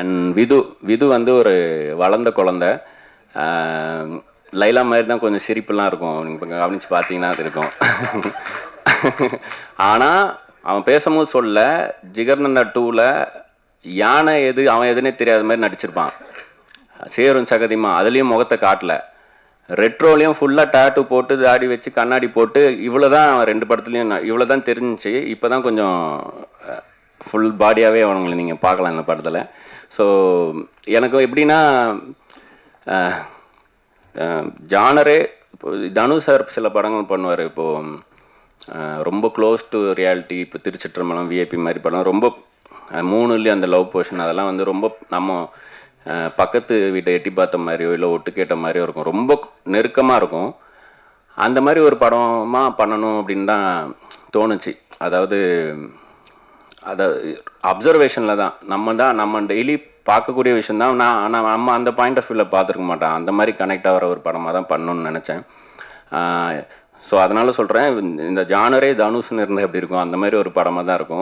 And விது விது வந்து ஒரு வளர்ந்த குழந்த. லைலா மாதிரி தான் கொஞ்சம் சிரிப்புலாம் இருக்கும். நீங்கள் இப்போ கவனித்து பார்த்தீங்கன்னா அது இருக்கும். ஆனால் அவன் பேசும்போது சொல்ல ஜிகர்நந்தா டூவில் யானை எது அவன் எதுனே தெரியாத மாதிரி நடிச்சிருப்பான். சேரும் சகதிமா அதுலேயும் முகத்தை காட்டல. ரெட்ரோலையும் ஃபுல்லாக டேட்டு போட்டு தாடி வச்சு கண்ணாடி போட்டு இவ்வளோ தான் அவன் ரெண்டு படத்துலையும் இவ்வளோ தான் தெரிஞ்சிச்சு. இப்போ தான் கொஞ்சம் ஃபுல் பாடியாகவே அவனுங்களை நீங்கள் பார்க்கலாம் இந்த படத்தில். ஸோ எனக்கு எப்படின்னா ஜானரே இப்போ தனு சார் சில படங்கள் பண்ணுவார். இப்போது ரொம்ப க்ளோஸ் டு ரியாலிட்டி இப்போ திருச்சிற்றம்பலம் விஐபி மாதிரி படம் ரொம்ப மூணுலேயும் அந்த லவ் போர்ஷன் அதெல்லாம் வந்து ரொம்ப நம்ம பக்கத்து வீட்டை எட்டி பார்த்த மாதிரியோ இல்லை ஒட்டு கேட்ட மாதிரியோ இருக்கும். ரொம்ப நெருக்கமாக இருக்கும். அந்த மாதிரி ஒரு படமாக பண்ணணும் அப்படின்னு தான் தோணுச்சு. அதாவது அதை அப்சர்வேஷனில் தான். நம்ம தான் நம்ம டெய்லி பார்க்கக்கூடிய விஷயம் தான் நான் ஆனால் நம்ம அந்த பாயிண்ட் ஆஃப் வியூவில் பார்த்துருக்க மாட்டோம். அந்த மாதிரி கனெக்ட் ஆகிற ஒரு படமாக தான் பண்ணணும்னு நினச்சேன். ஸோ அதனால் சொல்கிறேன் இந்த ஜானரே தனுஷ்னு இருந்தால் எப்படி இருக்கும்? அந்த மாதிரி ஒரு படமாக தான் இருக்கும்.